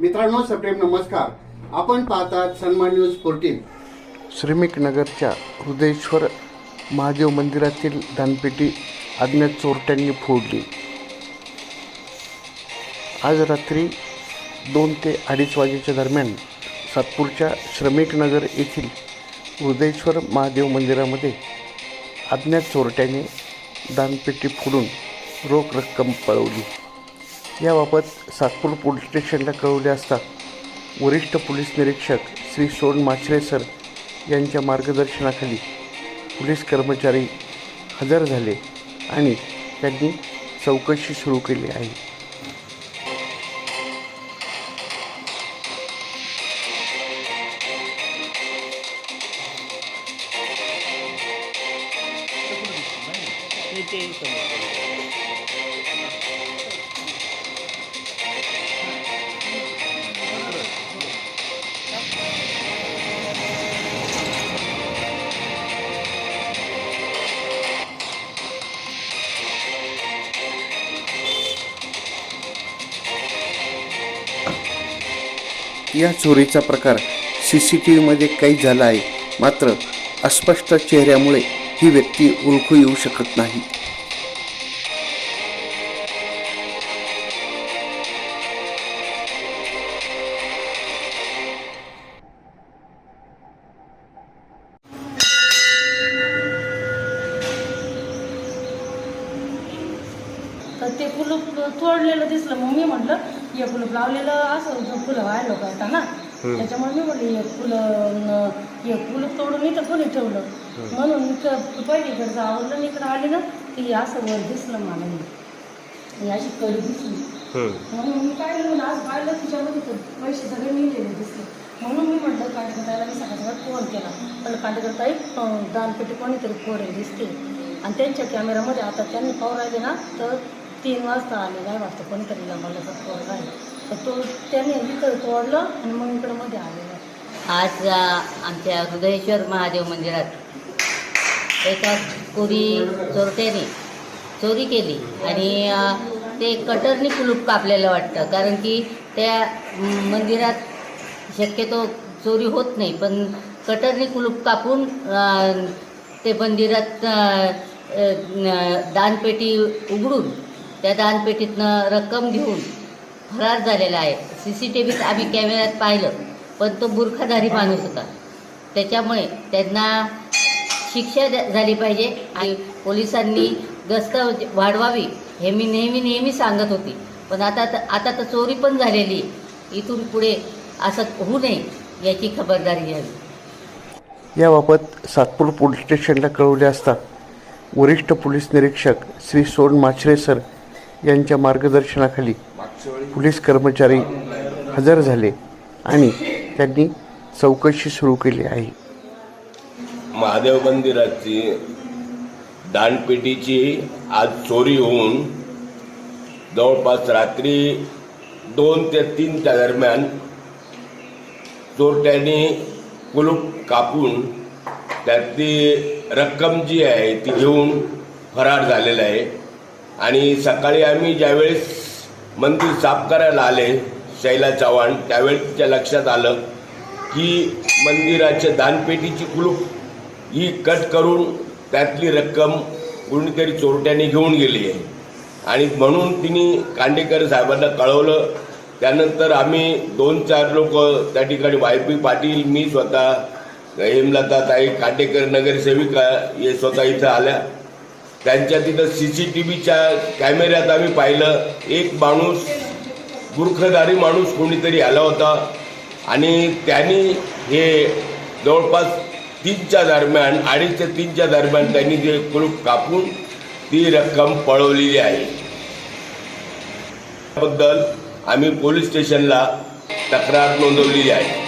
मित्रांनो सप्रेम नमस्कार. आपण पाहतात सन्मान न्यूज फोर्टीन श्रमिक नगरच्या हृदयेश्वर महादेव मंदिरातील दानपेटी अज्ञात चोरट्यांनी फोडली. आज रात्री दोन ते अडीच वाजेच्या दरम्यान सातपूरच्या श्रमिक नगर येथील हृदयेश्वर महादेव मंदिरामध्ये अज्ञात चोरट्याने दानपेटी फोडून रोख रक्कम पळवली. याबाबत सातपूर पोलीस स्टेशनला कळवले असता वरिष्ठ पोलीस निरीक्षक श्री सोन माचरे सर यांच्या मार्गदर्शनाखाली पोलीस कर्मचारी हजर झाले आणि त्यांनी चौकशी सुरू केली आहे. या चोरीचा प्रकार सी सी टी व्हीमध्ये काही झाला आहे. मात्र अस्पष्ट चेहऱ्यामुळे ही व्यक्ती ओळखू येऊ शकत नाही. तर ते कुलूप तोडलेलं दिसलं. मग मी म्हटलं हे कुलूप लावलेलं असं फुलं व्हायला होता ना त्याच्यामुळे मी म्हटलं हे फुलं हे कुलूप तोडून इथं कोणी ठेवलं? म्हणून इथं पहिले इकडचं आवडलं इकडं आले ना की असं वर दिसलं मला. ही अशी कडी दिसली. म्हणून मी काय म्हणून आज पाहिलं तिच्यामध्ये पैसे सगळे मिळलेले दिसले. म्हणून मी म्हटलं कांडेकरताईला मी सकाळ फोन केला. पण कांडेकरताई अं, दानपेटी कोणीतरी फोडेल दिसते आणि त्यांच्या कॅमेऱ्यामध्ये आता त्यांनी पाहू राहिले ना तर तीन वाजता आले काय वाजता कोणीतरी लंबाला फोन राहिला तर तो त्याने इथं तोडलं आणि मग इकडं मध्ये आलेलं. आज आमच्या हृदयेश्वर महादेव मंदिरात एका कोरी चोरट्याने चोरी केली. आणि ते कटरनी कुलूप कापलेलं वाटतं. कारण की त्या मंदिरात शक्यतो चोरी होत नाही. पण कटरनी कुलूप कापून ते मंदिरात दानपेटी उघडून त्या दानपेटीतनं रक्कम घेऊन फरार झालेला आहे. सी सी टी व्हीत आम्ही कॅमेऱ्यात पाहिलं पण तो बुरखाधारी माणूस होता. त्याच्यामुळे त्यांना शिक्षा झाली पाहिजे आणि पोलिसांनी गस्त वाढवावी हे मी नेहमी नेहमी सांगत होती. पण आता आता तर चोरी पण झालेली इथून पुढे असं होऊ नये याची खबरदारी घ्यावी. याबाबत सातपूर पोलीस स्टेशनला कळवले असता वरिष्ठ पोलीस निरीक्षक श्री सोन माछरे सर यांच्या मार्गदर्शनाखाली पोलीस कर्मचारी हजर झाले आणि त्यांनी चौकशी सुरू केली आहे. महादेव मंदिराची दानपेटीची आज चोरी होऊन जवळपास रात्री दोन ते तीनच्या दरम्यान चोरट्यांनी कुलूप कापून त्यातली रक्कम जी आहे ती घेऊन फरार झालेला आहे. आणि सकाळी आम्ही ज्यावेळेस मंदिर साफ करायला आले शैला चव्हाण त्यावेळेसच्या लक्षात आलं की मंदिराच्या दानपेटीची कुलूप ही कट करून त्यातली रक्कम कोणीतरी चोरट्याने घेऊन गेली आहे. आणि म्हणून तिने कांडेकर साहेबांना कळवलं. त्यानंतर आम्ही दोन चार लोक त्या ठिकाणी वाय पी पाटील मी स्वतः हेमलता ताई कांडेकर नगरसेविका हे स्वतः इथं आल्या. त्यांच्या तिथं सी सी टी व्हीच्या कॅमेऱ्यात आम्ही पाहिलं. एक माणूस गुरखदारी माणूस कोणीतरी आला होता. आणि त्यांनी हे जवळपास तीनच्या दरम्यान अडीच ते तीनच्या दरम्यान त्यांनी ते कुलूप कापून ती रक्कम पळवलेली आहे. त्याबद्दल आम्ही पोलीस स्टेशनला तक्रार नोंदवलेली आहे.